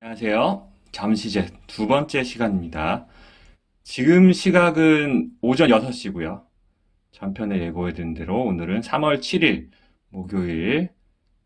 안녕하세요. 잠시 제 두 번째 시간입니다. 지금 시각은 오전 6시고요. 전편에 예고해둔 대로 오늘은 3월 7일 목요일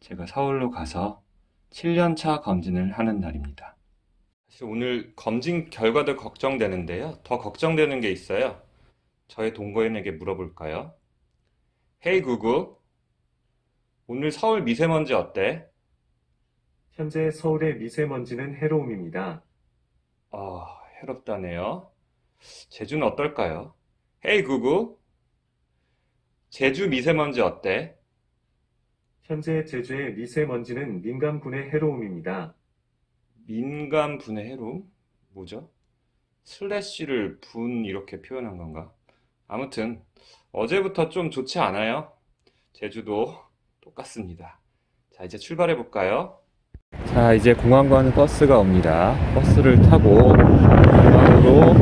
제가 서울로 가서 7년차 검진을 하는 날입니다. 사실 오늘 검진 결과도 걱정되는데요. 더 걱정되는 게 있어요. 저의 동거인에게 물어볼까요? 헤이 구구, 오늘 서울 미세먼지 어때? 현재 서울의 미세먼지는 해로움입니다. 아, 해롭다네요. 제주는 어떨까요? 헤이 구구, 제주 미세먼지 어때? 현재 제주의 미세먼지는 민감군의 해로움입니다. 민감 분해 해로움? 뭐죠? 슬래시를 분 이렇게 표현한 건가? 아무튼 어제부터 좀 좋지 않아요. 제주도 똑같습니다. 자, 이제 출발해 볼까요? 자, 이제 공항 가는 버스가 옵니다. 버스를 타고 공항으로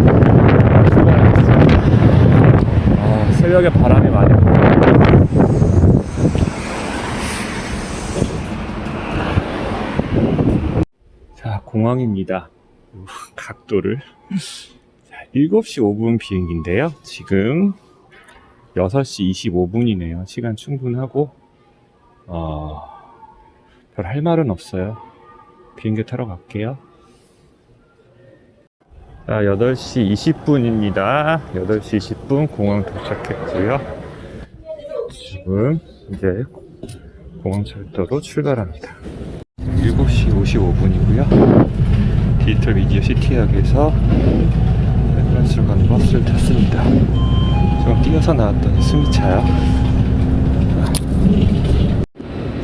출발하겠습니다. 아, 새벽에 바람이 많이 불어요. 자, 공항입니다. 각도를. 자, 7시 5분 비행기인데요. 지금 6시 25분이네요. 시간 충분하고, 어, 별 할 말은 없어요. 비행기 타러 갈게요. 자, 8시 20분입니다. 8시 20분 공항 도착했고요. 지금 이제 공항철도로 출발합니다. 7시 55분이고요. 디지털 미디어 시티역에서 프랑스로 가는 버스를 탔습니다. 조금 뛰어서 나왔더니 숨이 차요.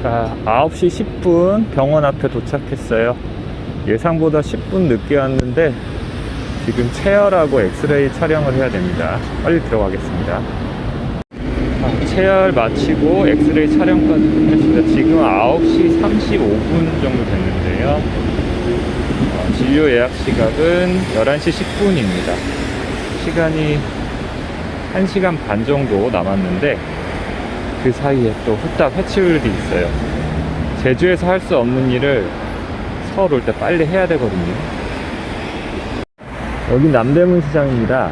자, 9시 10분 병원 앞에 도착했어요. 예상보다 10분 늦게 왔는데 지금 체열하고 엑스레이 촬영을 해야 됩니다. 빨리 들어가겠습니다. 아, 체열 마치고 엑스레이 촬영까지 끝냈습니다. 지금 9시 35분 정도 됐는데요. 어, 진료 예약 시각은 11시 10분입니다. 시간이 1시간 반 정도 남았는데 그 사이에 또 후딱 해치울일이 있어요. 제주에서 할 수 없는 일을 서울 올 때 빨리 해야 되거든요. 여기 남대문 시장입니다.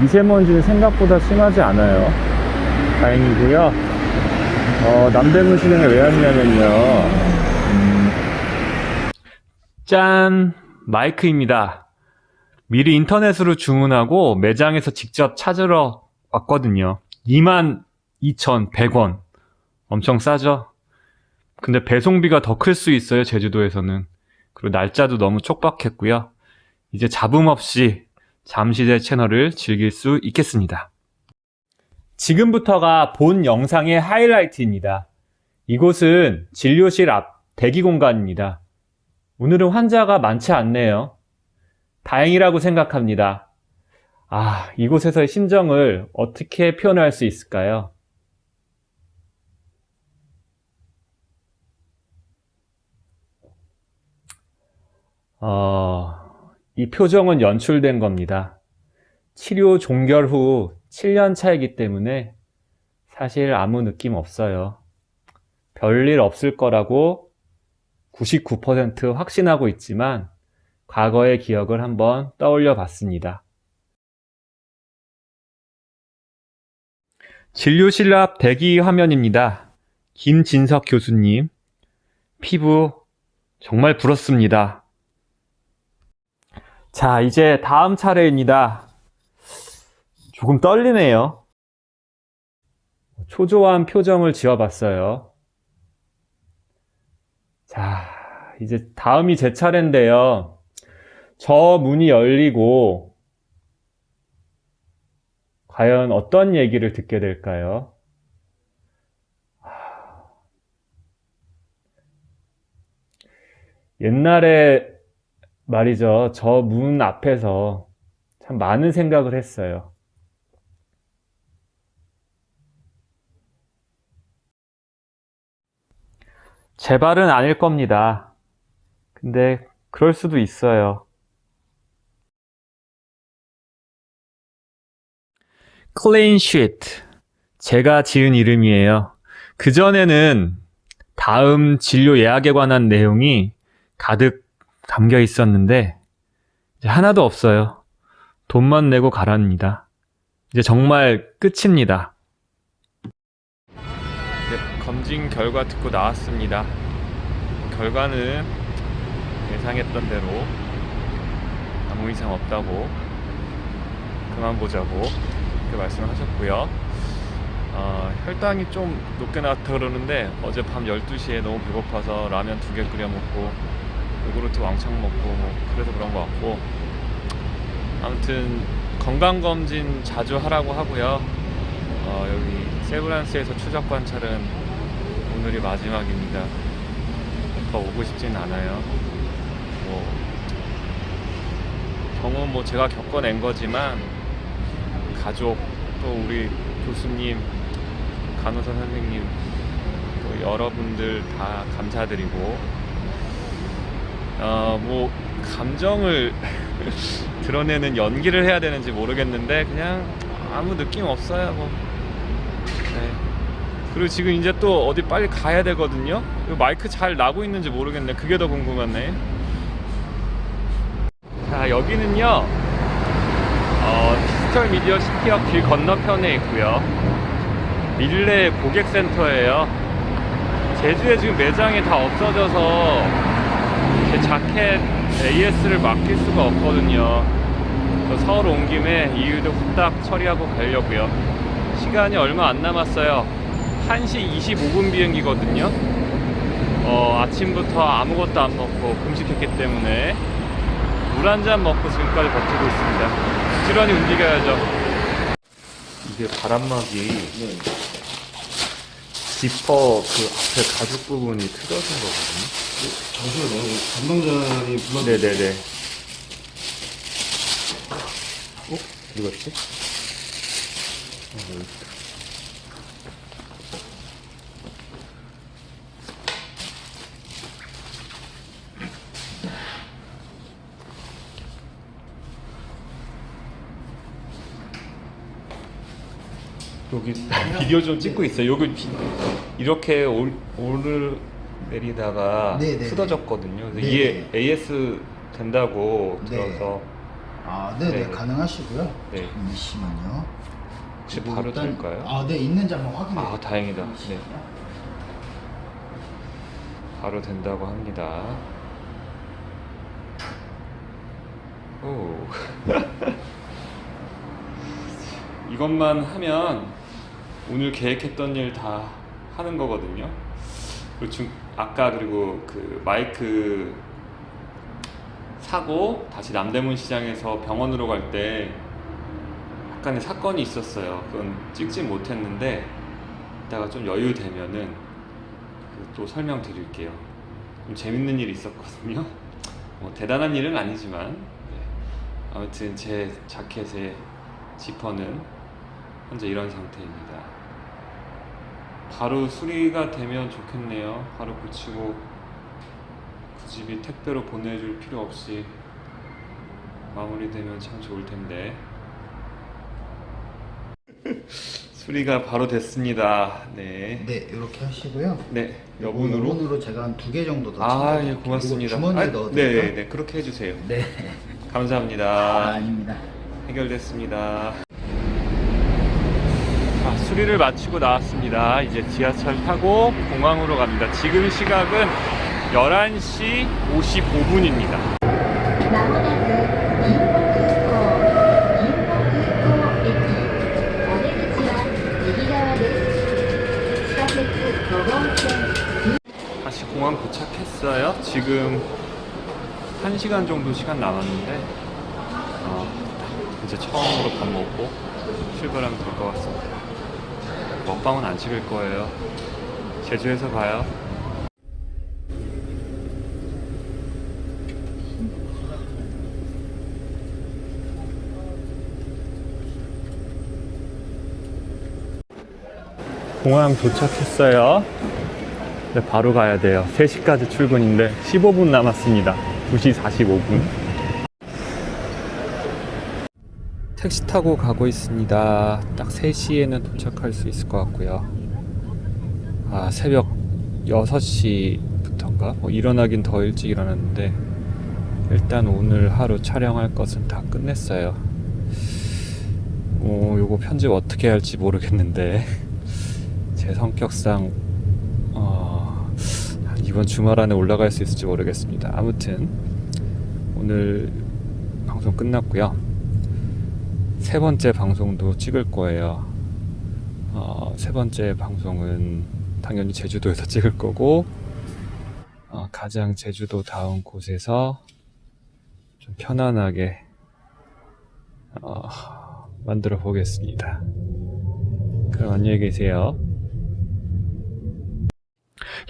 미세먼지는 생각보다 심하지 않아요. 다행이고요. 어, 남대문 시장에 왜 왔냐면요. 음, 짠! 마이크입니다. 미리 인터넷으로 주문하고 매장에서 직접 찾으러 왔거든요. 22,100원. 엄청 싸죠? 근데 배송비가 더 클 수 있어요, 제주도에서는. 그리고 날짜도 너무 촉박했고요. 이제 잡음 없이 잠시 제 채널을 즐길 수 있겠습니다. 지금부터가 본 영상의 하이라이트입니다. 이곳은 진료실 앞 대기 공간입니다. 오늘은 환자가 많지 않네요. 다행이라고 생각합니다. 아, 이곳에서의 심정을 어떻게 표현할 수 있을까요? 어, 이 표정은 연출된 겁니다. 치료 종결 후 7년 차이기 때문에 사실 아무 느낌 없어요. 별일 없을 거라고 99% 확신하고 있지만 과거의 기억을 한번 떠올려 봤습니다. 진료실 앞 대기 화면입니다. 김진석 교수님, 피부 정말 부럽습니다. 자, 이제 다음 차례입니다. 조금 떨리네요. 초조한 표정을 지어봤어요. 자, 이제 다음이 제 차례인데요. 저 문이 열리고, 과연 어떤 얘기를 듣게 될까요? 옛날에 말이죠. 저 문 앞에서 참 많은 생각을 했어요. 제 발은 아닐 겁니다. 근데 그럴 수도 있어요. 클린 쉬트. 제가 지은 이름이에요. 그전에는 다음 진료 예약에 관한 내용이 가득 담겨 있었는데 하나도 없어요. 돈만 내고 가랍니다. 이제 정말 끝입니다. 네, 검진 결과 듣고 나왔습니다. 결과는 예상했던 대로 아무 이상 없다고 그만 보자고 그렇게 말씀하셨고요. 어, 혈당이 좀 높게 나왔다 그러는데 어젯밤 12시에 너무 배고파서 라면 두 개 끓여 먹고 요구르트 왕창 먹고 뭐 그래서 그런 것 같고 아무튼 건강검진 자주 하라고 하고요. 어, 여기 세브란스에서 추적 관찰은 오늘이 마지막입니다. 더 오고 싶진 않아요. 뭐 경험 뭐 제가 겪어낸 거지만 가족 또 우리 교수님 간호사 선생님 또 여러분들 다 감사드리고 어 뭐 감정을 드러내는 연기를 해야 되는지 모르겠는데 그냥 아무 느낌 없어요 뭐. 네. 그리고 지금 이제 또 어디 빨리 가야 되거든요? 마이크 잘 나고 있는지 모르겠네. 그게 더 궁금하네. 자 여기는요 어, 디지털 미디어 시티역 길 건너편에 있고요. 밀레 고객센터예요. 제주에 지금 매장이 다 없어져서 제 자켓 AS를 맡길 수가 없거든요 서울 온 김에 이 일도 후딱 처리하고 가려고요 시간이 얼마 안 남았어요 1시 25분 비행기거든요 어, 아침부터 아무것도 안 먹고 금식했기 때문에 물 한 잔 먹고 지금까지 버티고 있습니다. 부지런히 움직여야죠. 이게 바람막이 지퍼 그 앞에 가죽 부분이 틀어진 거거든요. 잠시만요. 담당자님 불러. 네네네. 어? 어디 갔지? 어, 여기 비디오 좀 찍고 있어요. 여기 비- 이렇게 올, 오르 내리다가 네네네. 쓰러졌거든요. 그래서 네네. 이게 AS 된다고 네. 들어서 아, 네, 네, 네. 가능하시고요. 네. 잠시만요. 혹시 그리고 바로 일단- 될까요? 아, 네, 있는지 한번 확인해. 아, 다행이다. 네. 바로 된다고 합니다. 오. 이것만 하면 오늘 계획했던 일 다 하는 거거든요. 그리고 중, 아까 그리고 그 마이크 사고 다시 남대문 시장에서 병원으로 갈 때 약간의 사건이 있었어요. 그건 찍지 못했는데 이따가 좀 여유 되면은 그또 설명드릴게요. 좀 재밌는 일이 있었거든요. 뭐 대단한 일은 아니지만 네. 아무튼 제 자켓의 지퍼는 현재 이런 상태입니다. 바로 수리가 되면 좋겠네요. 바로 고치고 그 집이 택배로 보내줄 필요 없이 마무리되면 참 좋을 텐데. 수리가 바로 됐습니다. 네. 네, 이렇게 하시고요. 네. 여분으로. 여분으로 제가 한 두 개 정도 더 아. 예, 고맙습니다. 그리고 주머니에 아, 넣어드릴까요? 네, 네, 그렇게 해주세요. 네. 감사합니다. 아, 아닙니다. 해결됐습니다. 수리를 마치고 나왔습니다. 이제 지하철 타고 공항으로 갑니다. 지금 시각은 11시 55분입니다. 다시 공항 도착했어요. 지금 1시간 정도 시간 남았는데 어, 이제 처음으로 밥 먹고 출발하면 될 것 같습니다. 먹방은 안 찍을 거예요. 제주에서 봐요. 공항 도착했어요. 네, 바로 가야 돼요. 3시까지 출근인데 15분 남았습니다. 2시 45분. 택시 타고 가고 있습니다. 딱 3시에는 도착할 수 있을 것 같고요. 아, 새벽 6시부터인가? 뭐 일어나긴 더 일찍 일어났는데 일단 오늘 하루 촬영할 것은 다 끝냈어요. 어, 요거 편집 어떻게 할지 모르겠는데 제 성격상 어, 한 이번 주말 안에 올라갈 수 있을지 모르겠습니다. 아무튼 오늘 방송 끝났고요. 세 번째 방송도 찍을 거예요. 어, 세 번째 방송은 당연히 제주도에서 찍을 거고 어, 가장 제주도 다운 곳에서 좀 편안하게 어, 만들어 보겠습니다. 그럼 안녕히 계세요.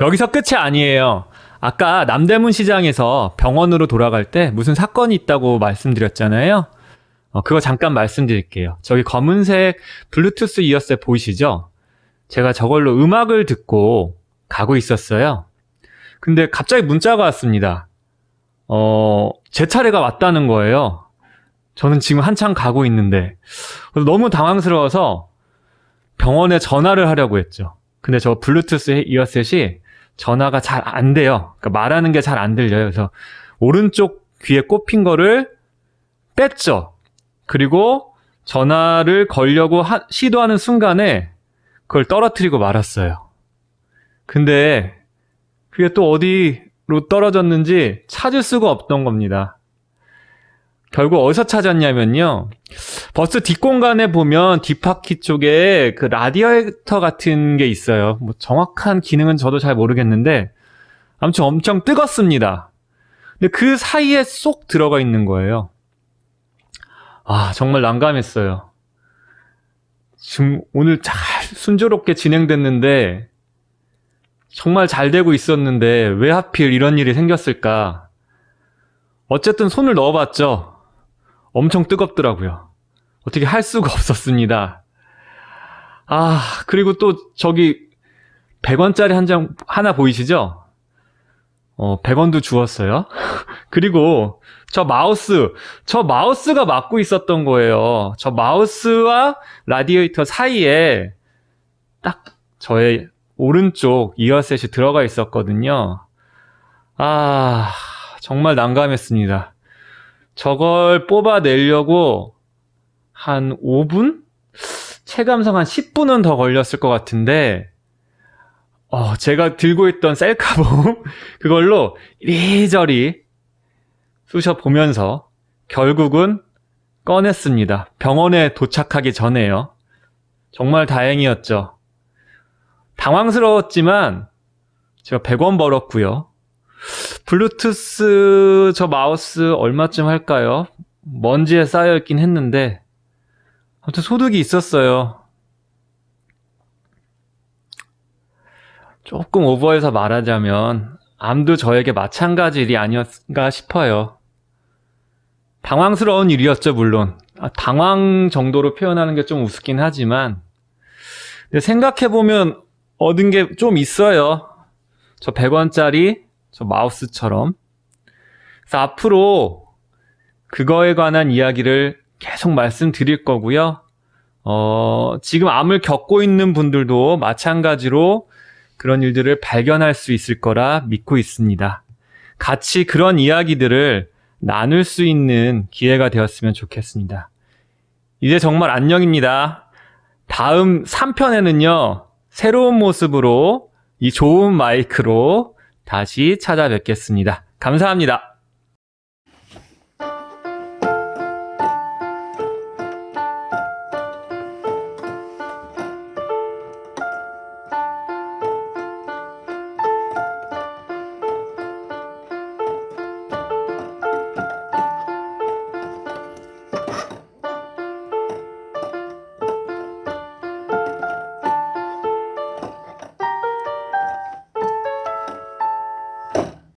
여기서 끝이 아니에요. 아까 남대문 시장에서 병원으로 돌아갈 때 무슨 사건이 있다고 말씀드렸잖아요. 어, 그거 잠깐 말씀드릴게요. 저기 검은색 블루투스 이어셋 보이시죠? 제가 저걸로 음악을 듣고 가고 있었어요. 근데 갑자기 문자가 왔습니다. 어, 제 차례가 왔다는 거예요. 저는 지금 한참 가고 있는데. 너무 당황스러워서 병원에 전화를 하려고 했죠. 근데 저 블루투스 이어셋이 전화가 잘 안 돼요. 그러니까 말하는 게 잘 안 들려요. 그래서 오른쪽 귀에 꼽힌 거를 뺐죠. 그리고 전화를 걸려고 하- 시도하는 순간에 그걸 떨어뜨리고 말았어요. 근데 그게 또 어디로 떨어졌는지 찾을 수가 없던 겁니다. 결국 어디서 찾았냐면요. 버스 뒷공간에 보면 뒷바퀴 쪽에 그 라디에이터 같은 게 있어요. 뭐 정확한 기능은 저도 잘 모르겠는데 아무튼 엄청 뜨겁습니다. 근데 그 사이에 쏙 들어가 있는 거예요. 아, 정말 난감했어요. 지금 오늘 잘 순조롭게 진행됐는데 정말 잘 되고 있었는데 왜 하필 이런 일이 생겼을까? 어쨌든 손을 넣어봤죠. 엄청 뜨겁더라고요. 어떻게 할 수가 없었습니다. 아, 그리고 또 저기 100원짜리 한 장 하나 보이시죠? 어, 100원도 주었어요. 그리고 저 마우스, 저 마우스가 막고 있었던 거예요. 저 마우스와 라디에이터 사이에 딱 저의 오른쪽 이어셋이 들어가 있었거든요. 아, 정말 난감했습니다. 저걸 뽑아내려고 한 5분? 체감상 한 10분은 더 걸렸을 것 같은데, 어, 제가 들고 있던 셀카봉, 그걸로 이리저리 쑤셔 보면서 결국은 꺼냈습니다. 병원에 도착하기 전에요. 정말 다행이었죠. 당황스러웠지만, 제가 100원 벌었고요. 블루투스 저 마우스 얼마쯤 할까요? 먼지에 쌓여 있긴 했는데, 아무튼 소득이 있었어요. 조금 오버해서 말하자면, 암도 저에게 마찬가지 일이 아니었가 싶어요. 당황스러운 일이었죠, 물론. 아, 당황 정도로 표현하는 게 좀 우습긴 하지만, 생각해보면 얻은 게 좀 있어요. 저 100원짜리, 저 마우스처럼. 그래서 앞으로 그거에 관한 이야기를 계속 말씀드릴 거고요. 어, 지금 암을 겪고 있는 분들도 마찬가지로 그런 일들을 발견할 수 있을 거라 믿고 있습니다. 같이 그런 이야기들을 나눌 수 있는 기회가 되었으면 좋겠습니다. 이제 정말 안녕입니다. 다음 3편에는요, 새로운 모습으로 이 좋은 마이크로 다시 찾아뵙겠습니다. 감사합니다.